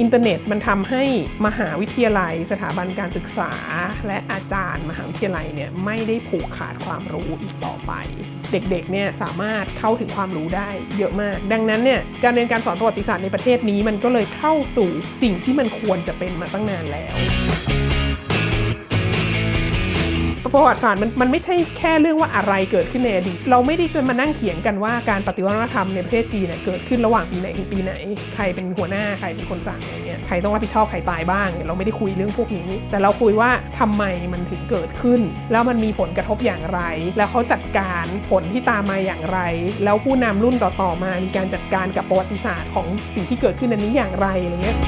อินเทอร์เน็ตมันทำให้มหาวิทยาลัย สถาบันการศึกษา และอาจารย์มหาวิทยาลัยเนี่ยไม่ได้ผูกขาดความรู้อีกต่อไป เด็กๆเนี่ยสามารถเข้าถึงความรู้ได้เยอะมาก ดังนั้นเนี่ยการเรียนการสอนประวัติศาสตร์ในประเทศนี้มันก็เลยเข้าสู่สิ่งที่มันควรจะเป็นมาตั้งนานแล้ว ประวัติศาสตร์มันมันไม่ใช่แค่เรื่องว่าอะไรเกิดขึ้นในอดีตเราไม่ได้มานั่งเถียงกันว่าการปฏิวัติธรรมในประเทศจีนเกิดขึ้นระหว่างปีไหนถึงปีไหน ใครเป็นหัวหน้าใครเป็นคนสั่งอะไรเงี้ยใครต้องรับผิดชอบใครตายบ้างเนี่ยเราไม่ได้คุยเรื่องพวกนี้ แต่เราคุยว่าทำไมมันถึงเกิดขึ้น แล้วมันมีผลกระทบอย่างไร แล้วเขาจัดการผลที่ตามมาอย่างไร แล้วผู้นำรุ่นต่อๆมามีการจัดการกับประวัติศาสตร์ของสิ่งที่เกิดขึ้นอันนี้อย่างไรอะไรเงี้ย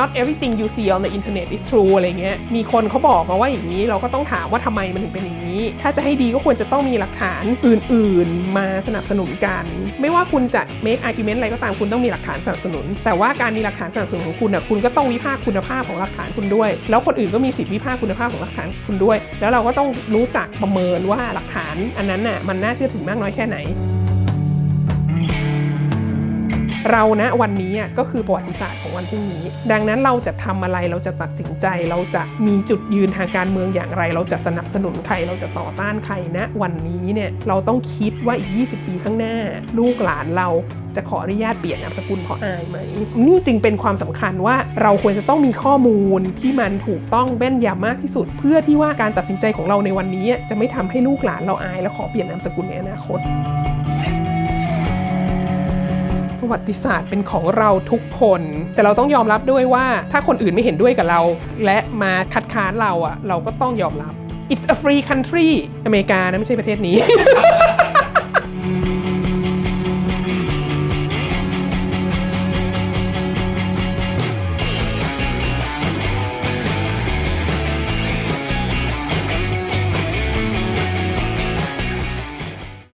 not everything you see on the internet is true อะไรเงี้ย มีคนเขาบอกมาว่าอย่างนี้ เราก็ต้องถามว่าทำไมมันถึงเป็นอย่างนี้ ถ้าจะให้ดีก็ควรจะต้องมีหลักฐานอื่น ๆ มาสนับสนุนกัน ไม่ว่าคุณจะ make argument อะไรก็ตามคุณต้องมีหลักฐานสนับสนุน แต่ว่าการมีหลักฐานสนับสนุนของคุณอะคุณก็ต้องวิพากษ์คุณภาพของหลักฐานคุณด้วย แล้วคนอื่นก็มีสิทธิวิพากษ์คุณภาพของหลักฐานคุณด้วย แล้วเราก็ต้องรู้จักประเมินว่าหลักฐานอันนั้นน่ะมันน่าเชื่อถือมากน้อยแค่ไหน เรานะวันนี้ก็คือประวัติศาสตร์ของวันพรุ่งนี้ ดังนั้นเราจะทำอะไรเราจะตัดสินใจ เราจะมีจุดยืนทางการเมืองอย่างไร เราจะสนับสนุนใครเราจะต่อต้านใครนะวันนี้เนี่ยเราต้องคิดว่าอีก 20 ปีข้างหน้า ลูกหลานเราจะขออนุญาตเปลี่ยนนามสกุลเพราะอายไหม นี่จึงเป็นความสำคัญว่าเราควรจะต้องมีข้อมูลที่มันถูกต้องแม่นยำมากที่สุด เพื่อที่ว่าการตัดสินใจของเราในวันนี้ จะไม่ทำให้ลูกหลานเราอาย และขอเปลี่ยนนามสกุลในอนาคต ประวัติศาสตร์เป็นของเราทุกคน แต่เราต้องยอมรับด้วยว่าถ้าคนอื่นไม่เห็นด้วยกับเรา และมาคัดค้านเราอะเราก็ต้องยอมรับ it's a free country อเมริกานะไม่ใช่ประเทศนี้